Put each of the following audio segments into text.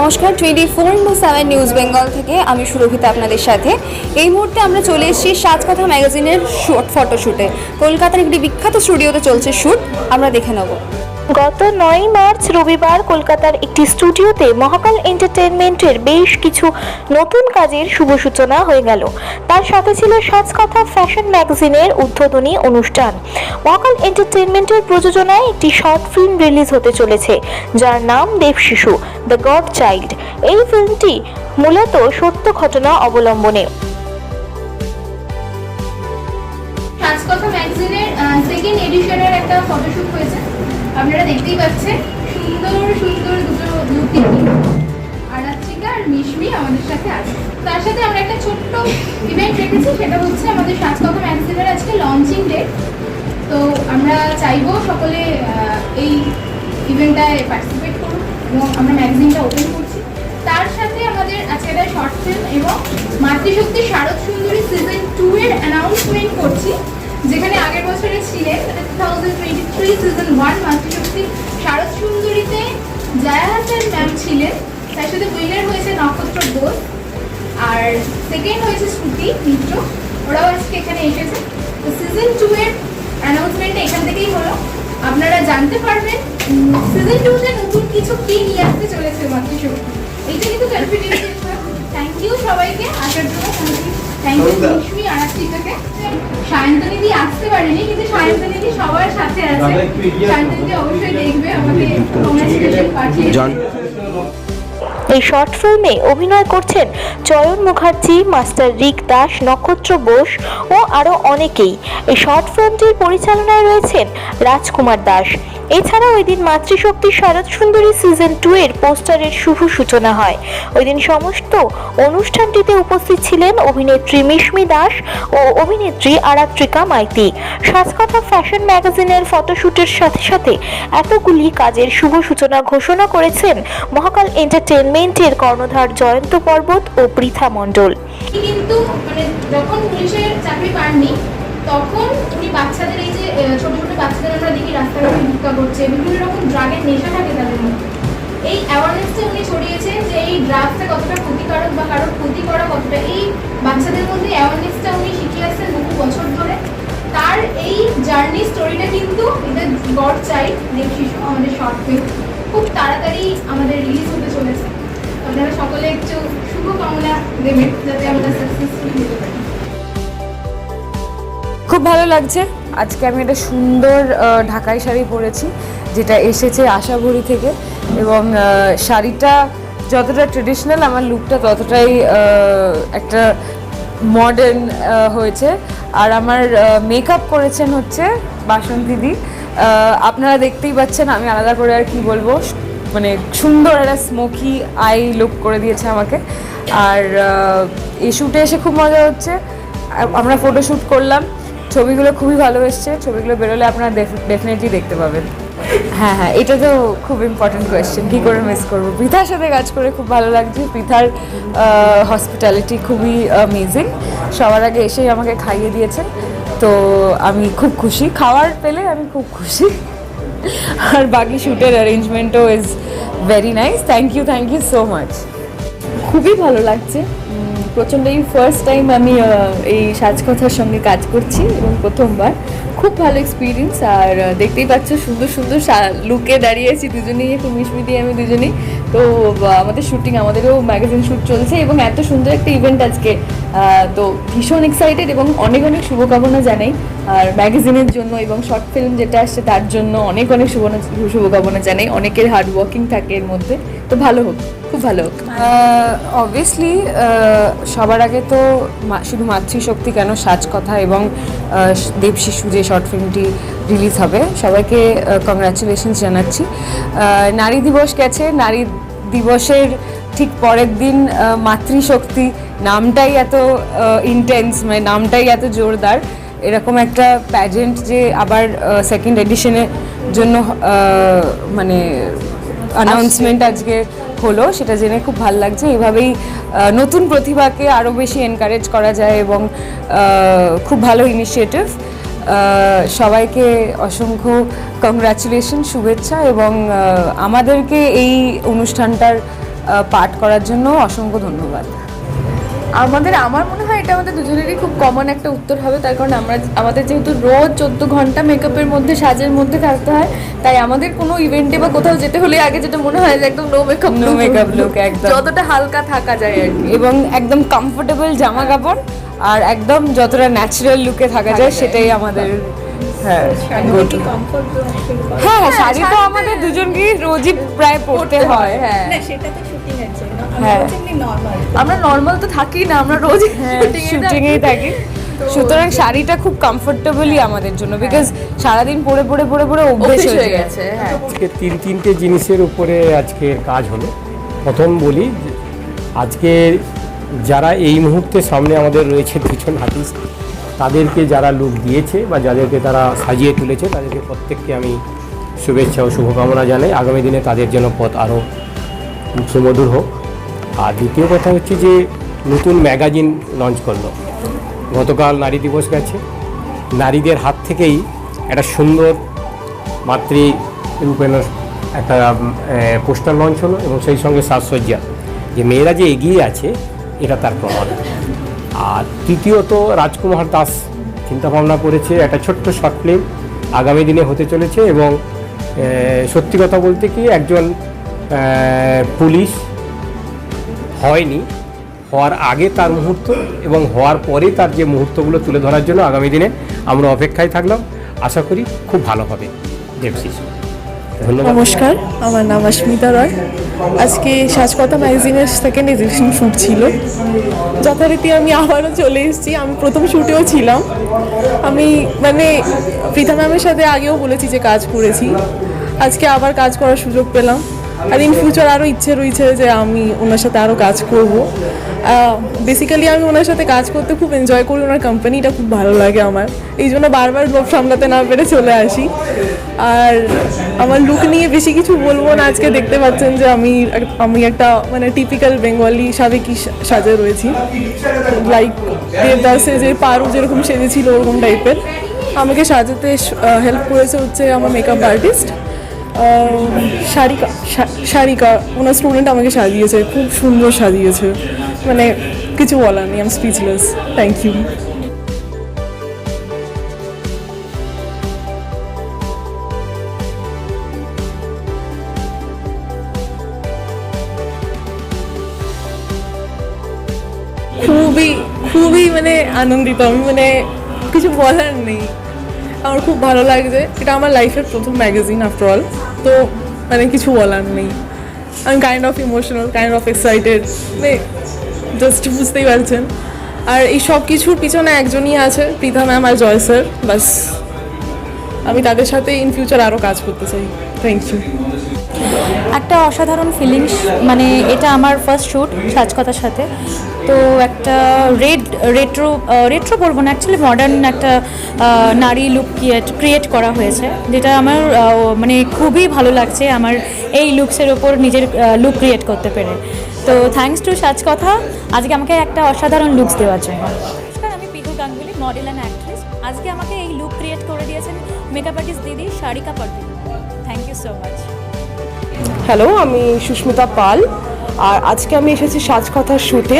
নমস্কার twenty four into seven news Bengal থেকে আমি সুরভিতা আপনাদের সাথে। এই মুহূর্তে আমরা চলে এসেছি সাজকথা ম্যাগাজিনের শুট ফটোশ্যুটে কলকাতার একটি বিখ্যাত স্টুডিওতে চলছে শ্যুট আমরা দেখে নেব। গত নয় মার্চ রবিবার কলকাতার একটি স্টুডিওতে মহাকাল এন্টারটেনমেন্টের বেশ কিছু নতুন কাজের শুভ সূচনা হয়ে গেল। তার সাথে ছিল সাজকথা ফ্যাশন ম্যাগাজিনের উদ্বোধনী অনুষ্ঠান। মহাকাল এন্টারটেনমেন্টের প্রযোজনায় একটি শর্ট ফিল্ম রিলিজ হতে চলেছে, যার নাম দেব শিশু, দ্য গড চাইল্ড এই ফিল্মটি মূলত সত্য ঘটনা অবলম্বনে। সাজকথা ম্যাগাজিনের সেকেন্ড এডিশনের একটা ফটোশুট হয়েছে। আপনারা দেখতেই পাচ্ছেন, সুন্দর সুন্দর দুটো লুকি আরাত্রিকা আর মিশমি আমাদের সাথে আছে। তার সাথে আমরা একটা ছোট্ট ইভেন্ট রেখেছি, সেটা হচ্ছে আমাদের সাজকথা ম্যাগাজিনের আজকে লঞ্চিং ডে তো আমরা চাইব সকলে এই ইভেন্টটায় পার্টিসিপেট করুন এবং আমরা ম্যাগাজিনটা ওপেন করছি। তার সাথে আমাদের আজকে একটা শর্ট ফিল্ম এবং মাতৃশক্তি শারদ সুন্দরী সিজন টু এর অ্যানাউন্সমেন্ট করছি, যেখানে আগের বছরে টোয়েন্টি সিজন ওয়ান মাতৃশক্তি শারদ সুন্দরীতে জয়া হাসান ম্যাম ছিলেন। তার সাথে উইনার হয়েছে নক্ষত্র বোস আর সেকেন্ড হয়েছে শ্রুতি মিত্র। ওরাও আজকে এখানে এসেছে। তো সিজন টু এর অ্যানাউন্সমেন্টটা এখান থেকেই হলো। আপনারা জানতে পারবেন সিজন টুতে নতুন কিছু কি নিয়ে আসতে চলেছে মাতৃশক্তি। এইটা কিন্তু কনফিডেন্স থ্যাংক ইউ সবাইকে। আসার জন্য থ্যাংক ইউ লক্ষ্মী আরাত্রিকাকে সায়ন্তনীদি আসতে পারেনি কিন্তু সায়ন্তনীদি সবার সাথে আছে। সায়ন্তনীদি অবশ্যই দেখবে আমাকে কংগ্রেচুলেশন পাঠিয়ে এই শর্ট ফিল্মে অভিনয় করছেন চয়ন মুখার্জি মাস্টার রিক দাস নক্ষত্র বোস ও আরও অনেকেই। এই শর্ট ফিল্মটির পরিচালনায় রয়েছেন রাজকুমার দাস। এছাড়াও ওই দিন মাতৃশক্তি শারদ সুন্দরী সিজন টু এর পোস্টারের শুভ সূচনা হয়। ওই দিন সমস্ত অনুষ্ঠানটিতে উপস্থিত ছিলেন অভিনেত্রী মিশমি দাস ও অভিনেত্রী আরাত্রিকা মাইতি। সাজকথা ফ্যাশন ম্যাগাজিনের ফটোশ্যুটের সাথে সাথে এতগুলি কাজের শুভ সূচনা ঘোষণা করেছেন মহাকাল এন্টারটেনমেন্টের কর্ণধার জয়ন্ত পর্বত ও পৃথা মণ্ডল। কিন্তু মানে যখন পুলিশের চাকরি পাননি তখন উনি বাচ্চাদের এই যে ছোট ছোট বাচ্চাদের আমরা দেখি রাস্তাঘাটে ভিক্ষা করছে, বিভিন্ন রকম ড্রাগের নেশা থাকে তাদের মধ্যে। এই অ্যাওয়ারনেসটা উনি ছড়িয়েছেন যে এই ড্রাগসটা কতটা ক্ষতিকারক বা কারোর ক্ষতি করা কতটা, এই বাচ্চাদের মধ্যে অ্যাওয়ারনেসটা উনি শিখিয়ে আসছেন বহু বছর ধরে। তার এই জার্নি স্টোরিটা কিন্তু এটা গড চাই শিশু আমাদের শর্ট খুব তাড়াতাড়ি আমাদের রিলিজ হতে চলেছে। আপনারা সকলে একটু শুভকামনা দেবেন যাতে আমরা সাকসেসফুল হতে পারি। খুব ভালো লাগছে। আজকে আমি একটা সুন্দর ঢাকাই শাড়ি পরেছি যেটা এসেছে আশাভরি থেকে এবং শাড়িটা যতটা ট্রেডিশনাল আমার লুকটা ততটাই একটা মডার্ন হয়েছে। আর আমার মেকআপ করেছেন হচ্ছে বাসন্তীদি আহ, আপনারা দেখতেই পাচ্ছেন আমি আলাদা করে আর কি বলব মানে সুন্দর একটা স্মোকি আই লুক করে দিয়েছে আমাকে। আর এই শ্যুটে এসে খুব মজা হচ্ছে। আমরা ফটোশ্যুট করলাম। ছবিগুলো খুবই ভালো এসছে ছবিগুলো বেরোলে আপনারা ডেফিনেটলি দেখতে পাবেন। হ্যাঁ হ্যাঁ এটা তো খুব ইম্পর্টেন্ট কোয়েশ্চেন কী করে মিস করব? পৃথার সাথে কাজ করে খুব ভালো লাগছে পৃথার হসপিটালিটি খুবই অ্যামেজিং সবার আগে এসেই আমাকে খাইয়ে দিয়েছেন, তো আমি খুব খুশি। খাওয়ার পেলে আমি খুব খুশি। আর বাকি শ্যুটের অ্যারেঞ্জমেন্টও is very nice thank you thank you so much খুবই ভালো লাগছে। প্রচণ্ড এই ফার্স্ট টাইম আমি এই সাজকথার সঙ্গে কাজ করছি এবং প্রথমবার। খুব ভালো এক্সপিরিয়েন্স আর দেখতেই পাচ্ছ সুন্দর সুন্দর লুকে দাঁড়িয়েছি দুজনেই খুব মিশমি আমি দুজনেই। তো আমাদের শুটিং আমাদেরও ম্যাগাজিন শ্যুট চলছে এবং এত সুন্দর একটা ইভেন্ট আজকে। তো ভীষণ এক্সাইটেড এবং অনেক অনেক শুভকামনা জানাই। আর ম্যাগাজিনের জন্য এবং শর্ট ফিল্ম যেটা আসছে তার জন্য অনেক অনেক শুভ শুভকামনা জানাই। অনেকের হার্ড ওয়ার্কিং থাকে এর মধ্যে। তো ভালো হোক। খুব ভালো। অবভিয়াসলি সবার আগে তো শুধু মাতৃশক্তি কেন? সাজ কথা এবং আহ, দেবশিশু যে শর্ট ফিল্মটি রিলিজ হবে সবাইকে কংগ্রাচুলেশনস জানাচ্ছি। নারী দিবস গেছে নারী দিবসের ঠিক পরের দিন মাতৃশক্তি নামটাই এত ইন্টেন্স মানে নামটাই এত জোরদার। এরকম একটা প্যাজেন্ট যে আবার সেকেন্ড এডিশনের জন্য মানে অ্যানাউন্সমেন্ট আজকে হলো, সেটা জেনে খুব ভালো লাগছে। এইভাবেই নতুন প্রতিভাকে আরও বেশি এনকারেজ করা যায় এবং খুব ভালো ইনিশিয়েটিভ সবাইকে অসংখ্য কংগ্রাচুলেশন শুভেচ্ছা এবং আমাদেরকে এই অনুষ্ঠানটার পাঠ করার জন্য অসংখ্য ধন্যবাদ। আমাদের আমার মনে হয় এটা আমাদের দুজনেরই খুব কমন একটা উত্তর হবে। তার কারণ আমরা আমাদের যেহেতু রোজ চোদ্দ ঘণ্টা মেকআপের মধ্যে সাজের মধ্যে থাকতে হয় তাই আমাদের কোনো ইভেন্টে বা কোথাও যেতে হলে আগে যেটা মনে হয় যে একদম no makeup no makeup look, একদম। যতটা হালকা থাকা যায় আর কি। এবং একদম কমফোর্টেবল জামা কাপড় আর একদম যতটা ন্যাচারাল লুকে থাকা যায় সেটাই আমাদের হ্যাঁ হ্যাঁ শাড়ি তো আমাদের দুজনকেই রোজই প্রায় পরতে হয় হ্যাঁ। হ্যাঁ। আমরা নর্মাল তো থাকি না আমরা রোজ শুটিং এই থাকি। সুতরাং শাড়িটা খুব কমফোর্টেবলই আমাদের জন্য বিকজ সারাদিন পরে পরে পরে পরে অভ্যেস হয়ে গেছে হ্যাঁ। আজকে তিন তিনটে জিনিসের উপরে আজকে কাজ হলো। প্রথম বলি আজকে যারা এই মুহূর্তে সামনে আমাদের রয়েছে দুজন আর্টিস্ট তাদেরকে যারা লুক দিয়েছে বা যাদেরকে তারা সাজিয়ে তুলেছে তাদেরকে প্রত্যেককে আমি শুভেচ্ছা ও শুভকামনা জানাই। আগামী দিনে তাদের যেন পথ আরও সুমধুর হোক। আর দ্বিতীয় কথা হচ্ছে যে নতুন ম্যাগাজিন লঞ্চ করল। গতকাল নারী দিবস গেছে। নারীদের হাত থেকেই একটা সুন্দর মাতৃ রূপেণ একটা পোস্টার লঞ্চ হলো এবং সেই সঙ্গে সাজসজ্জা। যে মেয়েরা যে এগিয়ে আছে, এটা তার প্রমাণ। আর তৃতীয়ত রাজকুমার দাস চিন্তাভাবনা করেছে, একটা ছোট্ট শর্ট ফিল্ম আগামী দিনে হতে চলেছে এবং সত্যি কথা বলতে কি একজন পুলিশ হয়নি, হওয়ার আগে তার মুহূর্ত এবং হওয়ার পরে তার যে মুহূর্তগুলো তুলে ধরার জন্য আগামী দিনে আমরা অপেক্ষায় থাকলাম। আশা করি খুব ভালো হবে। দেবশিস নমস্কার, আমার নাম অস্মিতা রয়। আজকে সাজকথা ম্যাগাজিনের সেকেন্ড এডিশন শ্যুট ছিল। যথারীতি আমি আবারও চলে এসেছি। আমি প্রথম শ্যুটেও ছিলাম। আমি মানে প্রীতা ম্যামের সাথে আগেও বলেছি যে কাজ করেছি। আজকে আবার কাজ করার সুযোগ পেলাম। আর ইন ফিউচার আরও ইচ্ছে রয়েছে যে আমি ওনার সাথে আরও কাজ করব। বেসিক্যালি আমি ওনার সাথে কাজ করতে খুব এনজয় করি, ওনার কোম্পানিটা খুব ভালো লাগে আমার। এই জন্য বারবার লোভ সামলাতে না পেরে চলে আসি। আর আমার লুক নিয়ে বেশি কিছু বলব না, আজকে দেখতে পাচ্ছেন যে আমি আমি একটা মানে টিপিক্যাল বেঙ্গলি সাবেকি সাজে রয়েছি। লাইক দেবদাসে যে পারু যেরকম সেজেছিল ওরকম টাইপের আমাকে সাজাতে হেল্প করেছে হচ্ছে আমার মেকআপ আর্টিস্ট সারিকা সা- সারিকা ওনার স্টুডেন্ট আমাকে সাজিয়েছে, খুব সুন্দর সাজিয়েছে। মানে কিছু বলার নেই আমি স্পিচলেস থ্যাংক ইউ খুবই খুবই মানে আনন্দিত, আমি মানে কিছু বলার নেই। আমার খুব ভালো লাগছে। এটা আমার লাইফের প্রথম ম্যাগাজিন আফটার অল তো মানে কিছু বলার নেই। আমি kind of emotional kind of excited মানে জাস্ট বুঝতেই পারছেন। আর এই সব কিছুর পিছনে একজনই আছে, প্রীতা ম্যাম আর জয় স্যার বাস, আমি তাদের সাথে ইন ফিউচার আরও কাজ করতে চাই। থ্যাংক ইউ একটা অসাধারণ ফিলিংস মানে এটা আমার ফার্স্ট শ্যুট সাজকথার সাথে। তো একটা রেড রেট্রো রেট্রো বলব না অ্যাকচুয়ালি মডার্ন একটা নারী লুক ক্রিয়েট ক্রিয়েট করা হয়েছে, যেটা আমার মানে খুবই ভালো লাগছে আমার এই লুকসের ওপর নিজের লুক ক্রিয়েট করতে পেরে। তো থ্যাঙ্কস টু সাজকথা, আজকে আমাকে একটা অসাধারণ লুকস দেওয়ার জন্য। আমি Piku Ganguly model and actress আজকে আমাকে এই লুক ক্রিয়েট করে দিয়েছেন মেকআপ আর্টিস্ট দিদি Sarika Pardi thank you so much hello, আমি সুস্মিতা পাল। আর আজকে আমি এসেছি সাজ সাজকথার শ্যুটে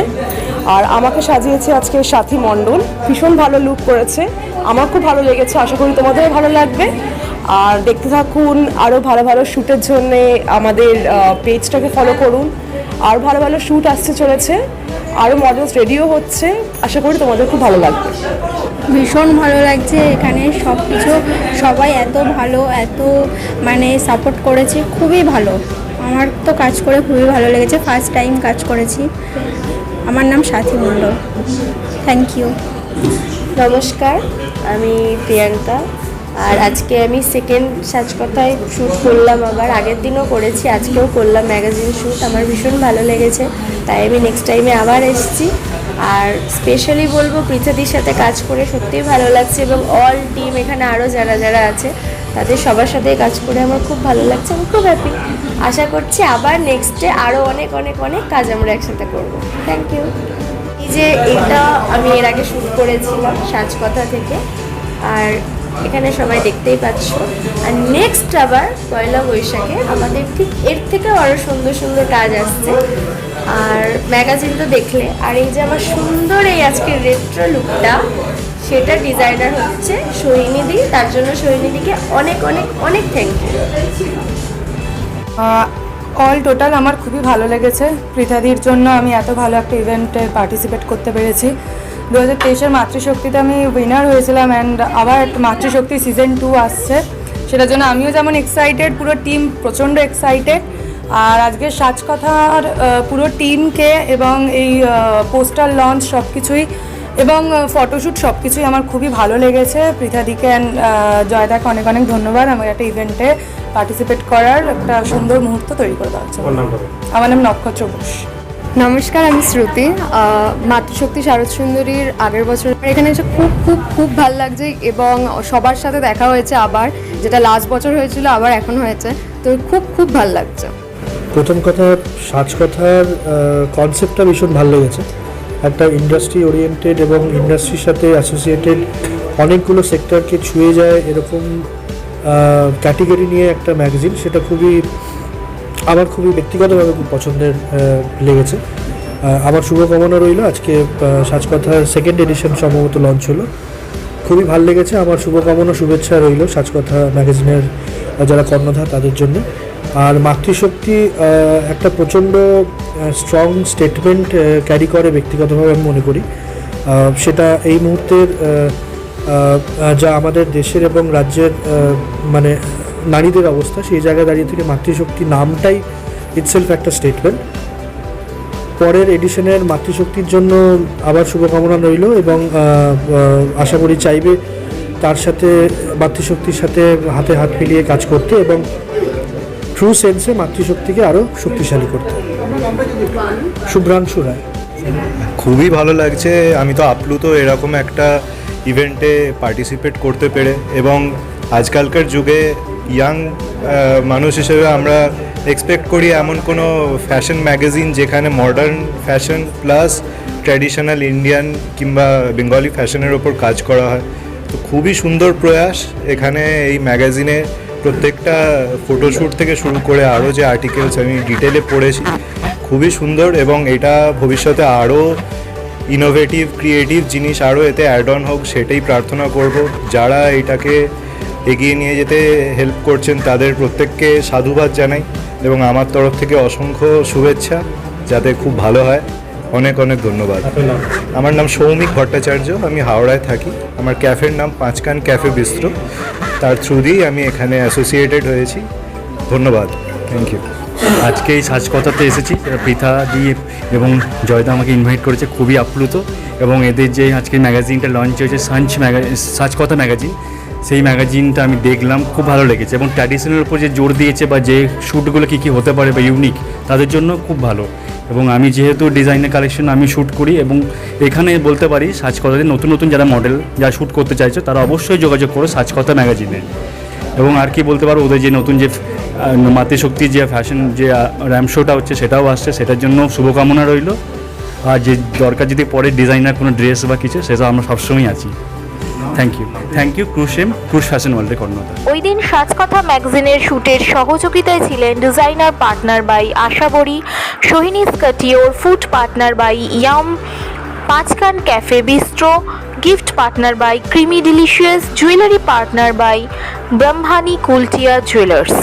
আর আমাকে সাজিয়েছে আজকে সাথী মণ্ডল। ভীষণ ভালো লুক করেছে। আমার খুব ভালো লেগেছে, আশা করি তোমাদেরও ভালো লাগবে। আর দেখতে থাকুন আরও ভালো ভালো শ্যুটের জন্য আমাদের পেজটাকে ফলো করুন। আর ভালো ভালো শ্যুট আসতে চলেছে। আরও মডেলস রেডিও হচ্ছে। আশা করি তোমাদের খুব ভালো লাগবে। ভীষণ ভালো লাগছে এখানে সব কিছু সবাই এত ভালো, এত মানে সাপোর্ট করেছে, খুবই ভালো। আমার তো কাজ করে খুবই ভালো লেগেছে ফার্স্ট টাইম কাজ করেছি। আমার নাম সাথী মণ্ডল। থ্যাংক ইউ নমস্কার, আমি প্রিয়াঙ্কা। আর আজকে আমি সেকেন্ড সাজকথায় শ্যুট করলাম আবার। আগের দিনও করেছি, আজকেও করলাম ম্যাগাজিন শ্যুট আমার ভীষণ ভালো লেগেছে। তাই আমি নেক্সট টাইমে আবার এসেছি। আর স্পেশালি বলব পৃথাদির সাথে কাজ করে সত্যিই ভালো লাগছে এবং অল টিম এখানে আরও যারা যারা আছে, তাদের সবার সাথে কাজ করে আমার খুব ভালো লাগছে, আমি খুব হ্যাপি আশা করছি আবার নেক্সটে আরও অনেক অনেক অনেক কাজ আমরা একসাথে করব। থ্যাংক ইউ এই যে এটা আমি এর আগে শ্যুট করেছিলাম সাজকথা থেকে, আর এখানে সবাই দেখতেই পাচ্ছ। আর নেক্সট আবার পয়লা বৈশাখে আমাদের ঠিক এর থেকেও আরও সুন্দর সুন্দর কাজ আসছে। ম্যাগাজিন তো দেখলে। আর এই যে আমার সুন্দর এই আজকের রেট্রো লুকটা সেটা ডিজাইনার হচ্ছে সোহিনীদি তার জন্য সোহিনীদিকে অনেক অনেক অনেক থ্যাংক ইউ অল টোটাল আমার খুবই ভালো লেগেছে। পৃথাদির জন্য আমি এত ভালো একটা ইভেন্টে পার্টিসিপেট করতে পেরেছি। দু হাজার তেইশের মাতৃশক্তিতে আমি উইনার হয়েছিলাম অ্যান্ড আবার মাতৃশক্তি সিজন টু আসছে। সেটার জন্য আমিও যেমন এক্সাইটেড পুরো টিম প্রচণ্ড এক্সাইটেড আর আজকের সাজকথার পুরো টিমকে এবং এই পোস্টার লঞ্চ সব কিছুই এবং ফটোশ্যুট সব কিছুই আমার খুবই ভালো লেগেছে। পৃথাদিকে অ্যান্ড জয়দাকে অনেক অনেক ধন্যবাদ আমার একটা ইভেন্টে পার্টিসিপেট করার একটা সুন্দর মুহূর্ত তৈরি করে দেওয়ার জন্য। আমার নাম নক্ষত্র ঘোষ। নমস্কার আমি শ্রুতি। মাতৃশক্তি শারদ সুন্দরীর আগের বছর এখানে এসে খুব খুব খুব ভালো লাগছে এবং সবার সাথে দেখা হয়েছে আবার যেটা লাস্ট বছর হয়েছিল আবার এখন হয়েছে। তো খুব খুব ভালো লাগছে। প্রথম কথা সাজকথার কনসেপ্টটা ভীষণ ভালো লেগেছে। একটা ইন্ডাস্ট্রি ওরিয়েন্টেড এবং ইন্ডাস্ট্রির সাথে অ্যাসোসিয়েটেড অনেকগুলো সেক্টরকে ছুঁয়ে যায় এরকম ক্যাটেগরি নিয়ে একটা ম্যাগাজিন সেটা খুবই, আমার খুবই ব্যক্তিগতভাবে খুব পছন্দের লেগেছে। আমার শুভকামনা রইল, আজকে সাজকথার সেকেন্ড এডিশন সম্ভবত লঞ্চ হলো। খুবই ভালো লেগেছে, আমার শুভকামনা, শুভেচ্ছা রইল সাজকথা ম্যাগাজিনের যারা কর্ণধার, তাদের জন্য। আর মাতৃশক্তি একটা প্রচণ্ড স্ট্রং স্টেটমেন্ট ক্যারি করে ব্যক্তিগতভাবে আমি মনে করি। সেটা এই মুহূর্তের যা আমাদের দেশের এবং রাজ্যের মানে নারীদের অবস্থা, সেই জায়গায় দাঁড়িয়ে থেকে মাতৃশক্তি নামটাই ইটসেলফ একটা স্টেটমেন্ট পরের এডিশনের মাতৃশক্তির জন্য আবার শুভকামনা রইল এবং আশা করি চাইবে তার সাথে, মাতৃশক্তির সাথে হাতে হাত মিলিয়ে কাজ করতে এবং ট্রু সেন্সে মাতৃশক্তিকে আরও শক্তিশালী করতে শুভ্রাংশু রায়। খুবই ভালো লাগছে। আমি তো আপ্লুত এরকম একটা ইভেন্টে পার্টিসিপেট করতে পেরে এবং আজকালকার যুগে ইয়াং মানুষ হিসেবে আমরা এক্সপেক্ট করি এমন কোনো ফ্যাশন ম্যাগাজিন যেখানে modern fashion plus traditional Indian কিংবা বেঙ্গলি ফ্যাশনের ওপর কাজ করা হয়। তো খুবই সুন্দর প্রয়াস এখানে এই ম্যাগাজিনে প্রত্যেকটা ফটোশ্যুট থেকে শুরু করে আরও যে আর্টিকেলস আমি ডিটেলে পড়েছি, খুবই সুন্দর এবং এটা ভবিষ্যতে আরও ইনোভেটিভ ক্রিয়েটিভ জিনিস আরও এতে অ্যাড অন হোক, সেটাই প্রার্থনা করব। যারা এটাকে এগিয়ে নিয়ে যেতে হেল্প করছেন, তাদের প্রত্যেককে সাধুবাদ জানাই এবং আমার তরফ থেকে অসংখ্য শুভেচ্ছা, যাতে খুব ভালো হয়। অনেক অনেক ধন্যবাদ। আমার নাম সৌমিক ভট্টাচার্য আমি হাওড়ায় থাকি। আমার ক্যাফের নাম পাঁচকান ক্যাফে বিস্ত্র তার থ্রু দিয়েই আমি এখানে অ্যাসোসিয়েটেড হয়েছি। ধন্যবাদ। থ্যাংক ইউ আজকে এই সাজকথাতে এসেছি। পৃথা দি এবং জয়দা আমাকে ইনভাইট করেছে। খুবই আপ্লুত এবং এদের যে আজকে ম্যাগাজিনটা লঞ্চ হয়েছে সাঞ্চ ম্যাগা সাজকথা ম্যাগাজিন সেই ম্যাগাজিনটা আমি দেখলাম। খুব ভালো লেগেছে এবং ট্র্যাডিশনের উপর যে জোর দিয়েছে বা যে শ্যুটগুলো কী কী হতে পারে বা ইউনিক তাদের জন্য খুব ভালো। এবং আমি যেহেতু ডিজাইনের কালেকশন আমি শ্যুট করি এবং এখানে বলতে পারি সাজকথাতে নতুন নতুন যারা মডেল যারা শ্যুট করতে চাইছে তারা অবশ্যই যোগাযোগ করো সাজকথা ম্যাগাজিনে এবং আর কি বলতে পারো ওদের যে নতুন যে আহ, মাতৃশক্তির যে ফ্যাশন যে র্যাম শোটা হচ্ছে সেটাও আসছে সেটার জন্য শুভকামনা রইল। আর যে দরকার যদি পরে ডিজাইনার কোনো ড্রেস বা কিছু সেটা আমরা সবসময় আছি। থ্যাংক ইউ থ্যাংক ইউ ক্রুশেম ক্রুশ ফ্যাশন ওয়ার্ল্ডের কর্ণতা ওই দিন সাজকথা ম্যাগাজিনের শুটের সহযোগিতায় ছিলেন designer partner by Ashabori Sohini স্কাটিওর food partner by yum, Panchkan cafe bistro gift partner by creamy delicious, jewellery partner by Brahmani Kultia jewellers.